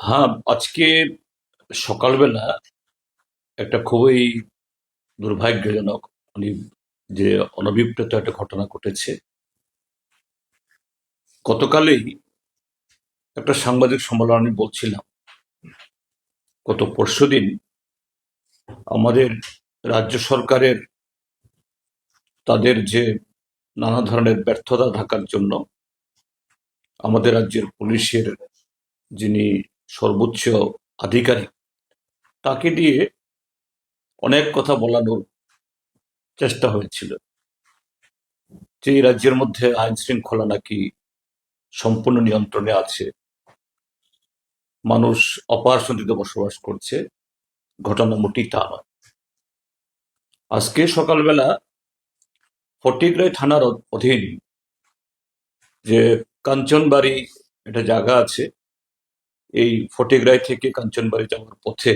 হ্যাঁ আজকে সকালবেলা একটা খুবই দুর্ভাগ্যজনক মানে যে অনভিপ্রেত একটা ঘটনা ঘটেছে। গতকালই একটা সাংবাদিক সম্মেলন বলছিলাম। গত পরশুদিন আমাদের রাজ্য সরকারের তাদের যে নানা ধরনের ব্যর্থতা থাকার জন্য আমাদের রাজ্যের পুলিশের যিনি সর্বোচ্চ আধিকারিক। তাকে দিয়ে অনেক কথা বলানোর চেষ্টা হয়েছিল। যে এই রাজ্যের মধ্যে আইন শৃঙ্খলা নাকি সম্পূর্ণ নিয়ন্ত্রণে আছে, মানুষ অপার শান্তিতে বসবাস করছে, ঘটনা মোটেই তা নয়। আজকে সকালবেলা ফটিকরাই থানার অধীন যে কাঞ্চনবাড়ি একটা জায়গা আছে এই ফটিকরাই থেকে কাঞ্চনবাড়ি যাওয়ার পথে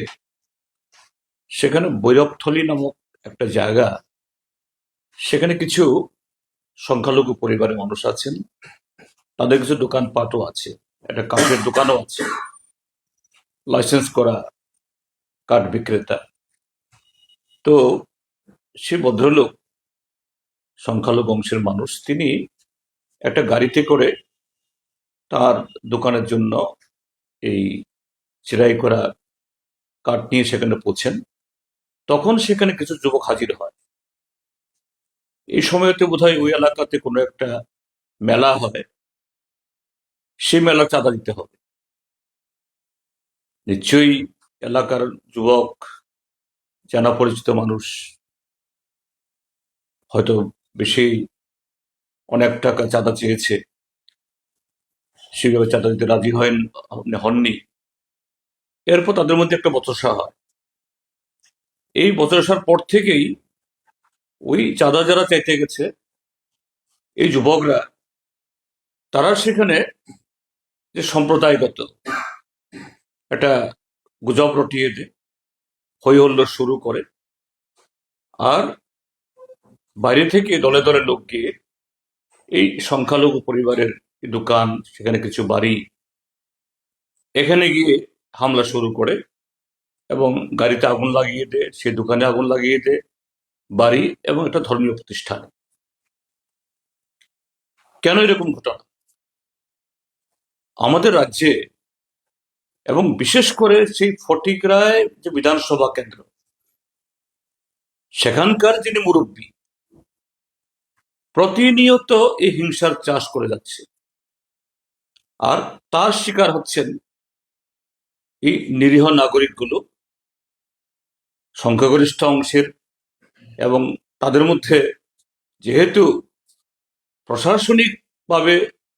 সেখানে বৈরবথলি নামক একটা জায়গা, সেখানে কিছু সংখ্যালঘু পরিবারের মানুষ আছেন। তাদের কিছু দোকানপাটও আছে, একটা কাঠের দোকানও আছে। লাইসেন্স করা কাঠ বিক্রেতা। তো সে ভদ্রলোক, সংখ্যালঘু বংশের মানুষ, তিনি একটা গাড়িতে করে তার দোকানের জন্য এই চিরাই করা কাঠ নিয়ে সেখানে পৌঁছেন তখন সেখানে কিছু যুবক হাজির হয়। এই সময়তে বোধহয় ওই এলাকাতে কোনো একটা মেলা হয় সেই মেলা চাঁদা দিতে হবে। নিশ্চয়ই এলাকার যুবক, জানা পরিচিত মানুষ হয়তো বেশি অনেক টাকা চাঁদা চেয়েছে। সেভাবে চাঁদা দিতে রাজি হয় হননি। এরপর তাদের মধ্যে একটা বচসা হয়। এই বচসার পর থেকেই ওই চাঁদা যারা চাইতে গেছে, এই যুবকরা, তারা সেখানে যে সম্প্রদায়গত একটা গুজব রটিয়ে দেয় হই হল্লোড় শুরু করে আর বাইরে থেকে দলে দলে লোক গিয়ে এই সংখ্যালঘু পরিবারের দোকান, সেখানে কিছু বাড়ি। এখানে গিয়ে হামলা শুরু করে এবং গাড়িতে আগুন লাগিয়ে দেয়, সে দোকানে আগুন লাগিয়ে দেয়, বাড়ি এবং একটা ধর্মীয় প্রতিষ্ঠান। কেন এরকম ঘটনা? আমাদের রাজ্যে এবং বিশেষ করে সেই ফটিকরায় যে বিধানসভা কেন্দ্র, সেখানকার যিনি মুরব্বী, প্রতিনিয়ত এই হিংসার চাষ করে যাচ্ছে। আর তার শিকার হচ্ছেন এই নিরীহ নাগরিকগুলো সংখ্যাগরিষ্ঠ অংশের এবং তাদের মধ্যে যেহেতু প্রশাসনিকভাবে,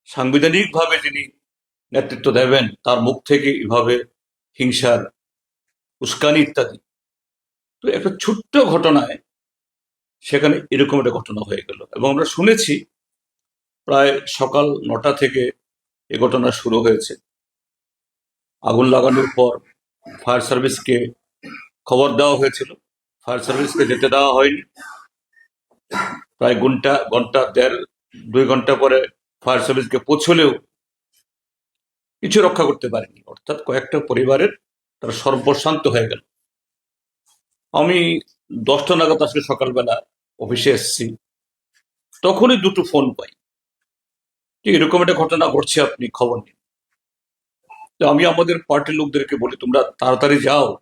সাংবিধানিকভাবে যিনি নেতৃত্ব দেবেন, তার মুখ থেকে এভাবে হিংসার উস্কানি ইত্যাদি। তো একটা ছোট্ট ঘটনায় সেখানে এরকম একটা ঘটনা হয়ে গেল এবং আমরা শুনেছি, প্রায় সকাল নটা থেকে এ ঘটনা শুরু হয়েছে। আগুন লাগানোর পর ফায়ার সার্ভিসকে খবর দেওয়া হয়েছিল। ফায়ার সার্ভিসকে যেতে দেওয়া হয়নি। প্রায় ঘণ্টা ঘণ্টা দেড়, দুই ঘণ্টা পরে ফায়ার সার্ভিসকে পৌঁছলেও কিছু রক্ষা করতে পারেনি। অর্থাৎ কয়েকটা পরিবারের তারা সর্বশান্ত হয়ে গেল। আমি দশটা নাগাদ আসলে সকালবেলা অফিসে এসেছি। তখনই দুটো ফোন পাই। যে এরকম একটা ঘটনা ঘটছে, আপনি খবর নিন। তো আমি আমাদের পার্টির লোকদেরকে বলি, তোমরা তাড়াতাড়ি যাও।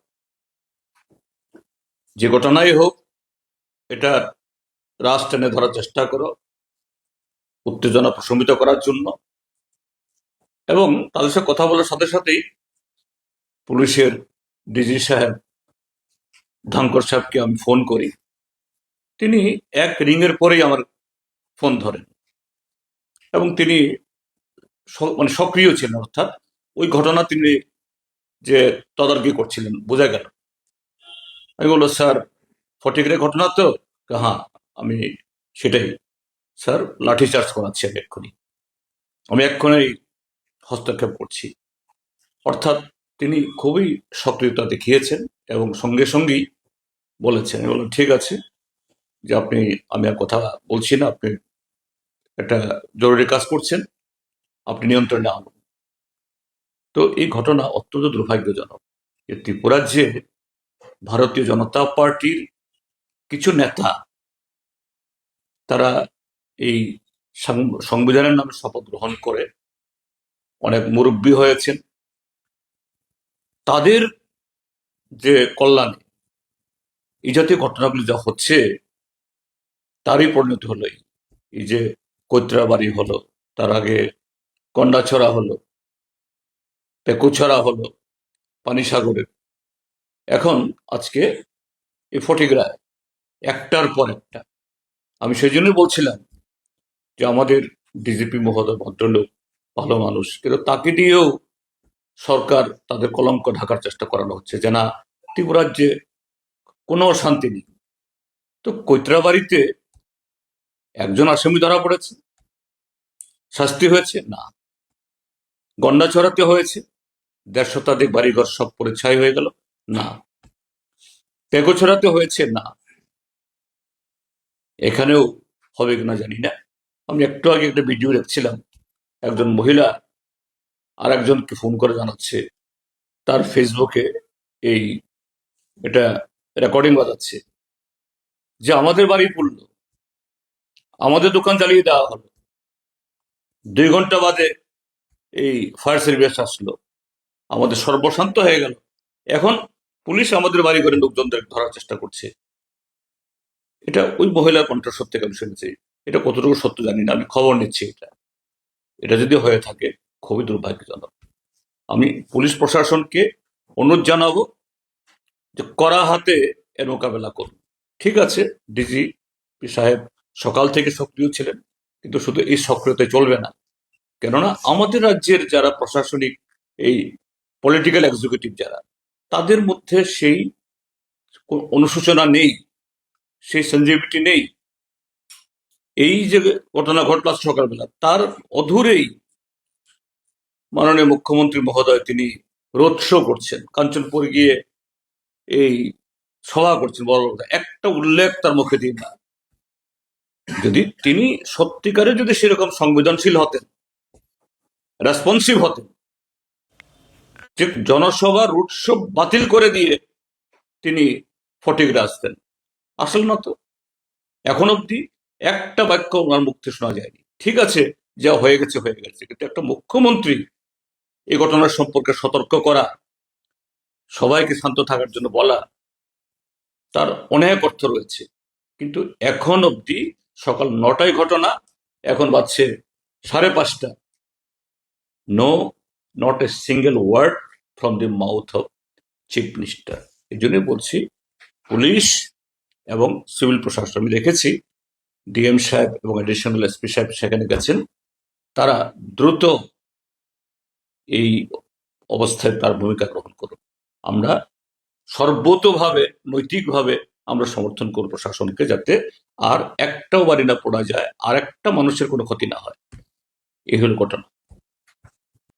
যে ঘটনাই হোক, এটা রাশ টেনে ধরার চেষ্টা করো, উত্তেজনা প্রশমিত করার জন্য। এবং তাদের সাথে কথা বলার সাথে সাথেই পুলিশের ডিজি সাহেব ধাঙ্কর সাহেবকে আমি ফোন করি। তিনি এক রিংয়ের পরেই আমার ফোন ধরেন। এবং তিনি মানে সক্রিয় ছিলেন, অর্থাৎ ওই ঘটনা তিনি যে তদারকি করছিলেন, বোঝা গেল। আমি বলল স্যার ফটিকের ঘটনা তো? হ্যাঁ আমি সেটাই। স্যার, লাঠি চার্জ করাচ্ছি আমি এক্ষুনি। আমি এক্ষুনি হস্তক্ষেপ করছি। অর্থাৎ তিনি খুবই সক্রিয়তা দেখিয়েছেন এবং সঙ্গে সঙ্গেই বলেছেন। বললাম, ঠিক আছে, যে আপনি, আমি আর কথা বলছি না, আপনি একটা জরুরি কাজ করছেন, আপনি নিয়ন্ত্রণে আনুন। তো এই ঘটনা অত্যন্ত দুর্ভাগ্যজনক। যে ত্রিপুরাজ্যে ভারতীয় জনতা পার্টির কিছু নেতা, তারা এই সংবিধানের নামে শপথ গ্রহণ করে, অনেক মুরব্বী হয়েছেন। তাদের যে কল্যাণে এই জাতীয় ঘটনাগুলি যা হচ্ছে, তারই পরিণতি হলো। এই যে কৈত্রাবাড়ি হলো, তার আগে কন্যাছড়া হলো, পেকুছড়া হলো, পানিসাগরের। এখন আজকে এই ফটিগ্রায় একটার পর একটা। আমি সেই জন্যই বলছিলাম যে আমাদের ডিজিপি মহোদয় ভদ্রলোক, ভালো মানুষ, কিন্তু তাকে দিয়েও সরকার তাদের কলঙ্ক ঢাকার চেষ্টা করানো হচ্ছে যে না ত্রিপুরাজ্যে কোনো শান্তি নেই। তো কৈত্রাবাড়িতে একজন আসামি ধরা পড়েছে। শাস্তি হয়েছে? না। গন্ডা ছড়াতে হয়েছে। দেড় শতাধিক বাড়িঘর সব পরে ছাই হয়ে গেল। না। পেগোছড়াতে হয়েছে? না। এখানেও হবে কিনা জানি না। আমি একটু আগে একটা ভিডিও দেখছিলাম। একজন মহিলা আর একজনকে ফোন করে জানাচ্ছে। তার ফেসবুকে এই এটা রেকর্ডিং বাজাচ্ছে। যে আমাদের বাড়ি পড়ল। আমাদের দোকান চালিয়ে দেওয়া হলো। দুই ঘণ্টা বাদে এই ফায়ার সার্ভিস আসলো। আমাদের সর্বশান্ত হয়ে গেল। এখন পুলিশ আমাদের বাড়ি করে লোকজনদের ধরার চেষ্টা করছে। এটা ওই মহিলার কণ্ঠস্বর থেকে আমি শুনেছি। এটা কতটুকু সত্য জানি না, আমি খবর নিচ্ছি এটা। এটা যদি হয়ে থাকে, খুবই দুর্ভাগ্যজনক। আমি পুলিশ প্রশাসনকে অনুরোধ জানাব যে কড়া হাতে এর মোকাবেলা করুন। ঠিক আছে, ডিজি সাহেব সকাল থেকে সক্রিয় ছিলেন, কিন্তু শুধু এই সক্রিয়তায় চলবে না। কেননা আমাদের রাজ্যের যারা প্রশাসনিক, এই পলিটিক্যাল এক্সিকিউটিভ যারা, তাদের মধ্যে সেই অনুশোচনা নেই, সেই সেন্সিটিভিটি নেই। এই যে ঘটনা ঘটল সকালবেলা, তার অধুরেই মাননীয় মুখ্যমন্ত্রী মহোদয় তিনি রোড শো করছেন, কাঞ্চনপুর গিয়ে এই সভা করছেন বড় বড়। একটা উল্লেখ তার মুখে দিন না। যদি তিনি সত্যিকারে যদি সেরকম সংবেদনশীল হতেন রেসপন্সিভ হতেন যে জনসভা রুট বাতিল করে দিয়ে তিনি ফটিকরে আসতেন আসল না তো এখন অবধি একটা বাক্য ওনার মুক্তি শোনা যায়নি। ঠিক আছে, যা হয়ে গেছে হয়ে গেছে। কিন্তু একটা মুখ্যমন্ত্রী এই ঘটনার সম্পর্কে সতর্ক করা, সবাইকে শান্ত থাকার জন্য বলা, তার অনেক অর্থ রয়েছে। কিন্তু এখন অবধি সকাল নটায় ঘটনা, এখন বাজছে সাড়ে পাঁচটা। No not a single word from the mouth of chief minister এই জন্যই বলছি, পুলিশ এবং সিভিল প্রশাসন, আমি দেখেছি ডিএম সাহেব এবং অ্যাডিশনাল এসপি সাহেব সেখানে গেছেন। তারা দ্রুত এই অবস্থায় তার ভূমিকা গ্রহণ করুন আমরা সর্বতভাবে, নৈতিকভাবে আমরা সমর্থন করব প্রশাসনকে যাতে আর একটাও বাড়ি না পড়া যায়, আর একটা মানুষের কোনো ক্ষতি না হয়। এই হল ঘটনা।